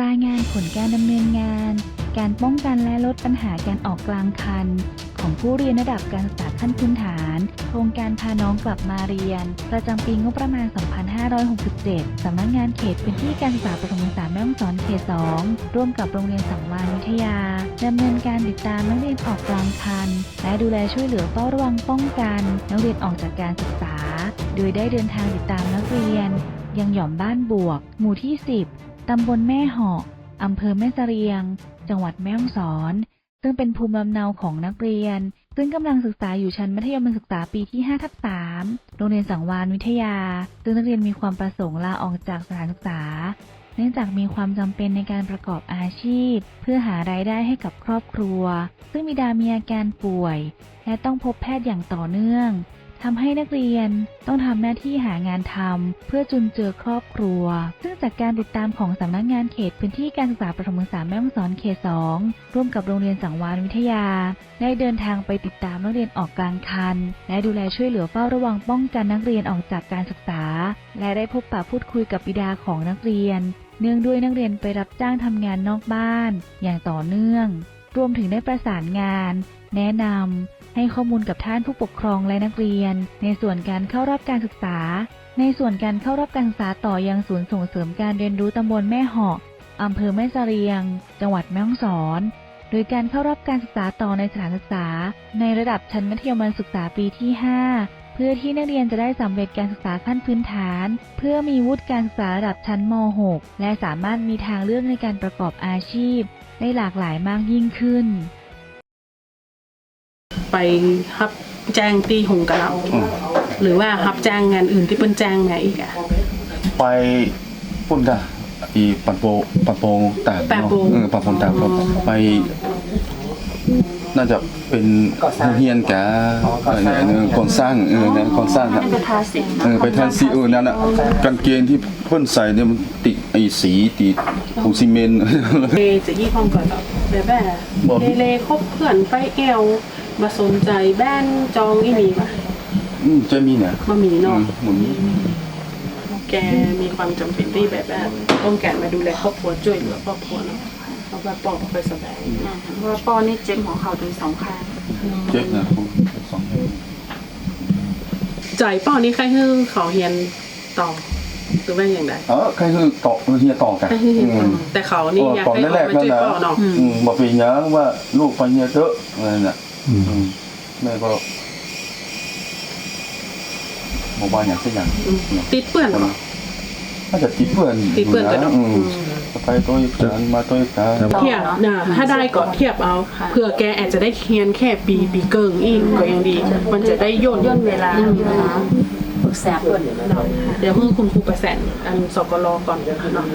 รายงานผลการดำเนินงาน การป้องกันและลดปัญหาการออกกลางคัน ของผู้เรียนระดับการศึกษาขั้นพื้นฐาน โครงการพาน้องกลับมาเรียน ประจำปีงบประมาณ 2567 สำนักงานเขตพื้นที่การศึกษาประถมศึกษาแม่ฮ่องสอนเขต 2 ร่วมกับโรงเรียนสังวานวิทยาดำเนินการติดตามนักเรียนออกกลางคัน และดูแลช่วยเหลือเฝ้าระวังป้องกัน นักเรียนออกจากการศึกษา โดยได้เดินทางติดตามนักเรียน ยังหย่อมบ้านบวก หมู่ที่ 10 ตำบลแม่เหาะอำเภอแม่เสรียง จังหวัดแม่ฮ่องสอน ซึ่งเป็นภูมิลำเนาของนักเรียน ซึ่งกำลังศึกษาอยู่ชั้นมัธยมศึกษาปีที่ 5 ทับ 3 โรงเรียนสังวานวิทยา ซึ่งนักเรียนมีความประสงค์ลาออกจากสถานศึกษา เนื่องจากมีความจำเป็นในการประกอบอาชีพ เพื่อหารายได้ให้กับครอบครัว ซึ่งบิดามีอาการป่วย และต้องพบแพทย์อย่างต่อเนื่อง ทำให้นักเรียนต้องทำหน้าที่หางานทำเพื่อจุนเจือครอบครัว ซึ่งจากการติดตามของสำนักงานเขตพื้นที่การศึกษาประถมศึกษาแม่ฮ่องสอนเขต2ร่วมกับโรงเรียนสังวานวิทยา ได้เดินทางไปติดตามนักเรียนออกกลางคัน และดูแลช่วยเหลือเฝ้าระวังป้องกันนักเรียนออกจากการศึกษา และได้พบปะพูดคุยกับบิดาของนักเรียน เนื่องด้วยนักเรียนไปรับจ้างทำงานนอกบ้าน อย่างต่อเนื่อง รวมถึงได้ประสานงาน แนะนำ ให้ข้อมูลกับท่านผู้ปกครองและนักเรียน ในส่วนการเข้ารับการศึกษา ในส่วนการเข้ารับการศึกษาต่อยังศูนย์ส่งเสริมการเรียนรู้ตำบลแม่หาะอำเภอแม่เสรียง จังหวัดแม่ฮ่องสอนโดยการเข้ารับการศึกษาต่อในสถานศึกษา ในระดับชั้นมัธยมศึกษาปีที่ 5 เพื่อที่นักเรียนจะได้สำเร็จการศึกษาขั้นพื้นฐาน เพื่อมีวุฒิการศึกษาระดับชั้นม .6 และสามารถมีทางเลือกในการประกอบอาชีพ ได้หลากหลายมากยิ่งขึ้น ไปรับแจ้งตีหงกับเราหรือว่ารับแจ้งงานอื่นที่เป็นแจ้งมาอีกอะ ไปปุ่นกะอีปันโปปันโปตากแปะเนาะโปเออปันโปตากอ๋อไป น่าจะเป็นเฮียนแกเออเนี่ยเออก่อนสร้างเออเนี่ยก่อนสร้างครับเออไปทานซีเออนั่นน่ะกางเกงที่เพิ่นใส่เนี่ยมันติดไอ้สีติดปูนซีเมนต์ เลจะยี่ห้องก่อนแบบแบบบอกเลเลคบเพื่อนไปแอว มาสนใจแบนจองอีมีปะอืมจะมีเนี่ยมามีอืเนาะมหมุนแกมีความจำเป็นที่แบบแบบต้องการมาดูแลครอบครัวช่วยเหลือครอบครัวเนาะเอาไปปอกไปสบายเพราะว่าปอนี่เจ็บหัวเข่าถึงสองข้างเจ็บนะผมสองใจป้อนี้ใครคือเขาเฮียนต่อหรือว่าอย่างไรเออใครคือเกาะเฮียต่อกันใครคือเฮียนต่อมแต่เขานี่อยากก่อนให้แรเขากไปๆนั่นช่วยนะป้อเนาะ อืมบอกเป็นหยังว่าลูกไปเฮียเตอะอะไรน่ะอืม แม่ก็บอกว่าอย่างเช่นอย่างติดเปื้อนเหรอน่าจะติดเพื่อนติดเพื่อนกันเนอะอืมอืมไปตัวกันมาตัวกันเทียบนะถ้าได้ก็เทียบเอาเผื่อแกอาจจะได้เคียนแค่ปีปีเกิงอีกก็ยังดี มันจะได้ย่นย่นเวลานะคะปรึกษาเพื่อนเนาะเดี๋ยวเพิ่งคุณครูประแสนอันสกลก่อนเนาะ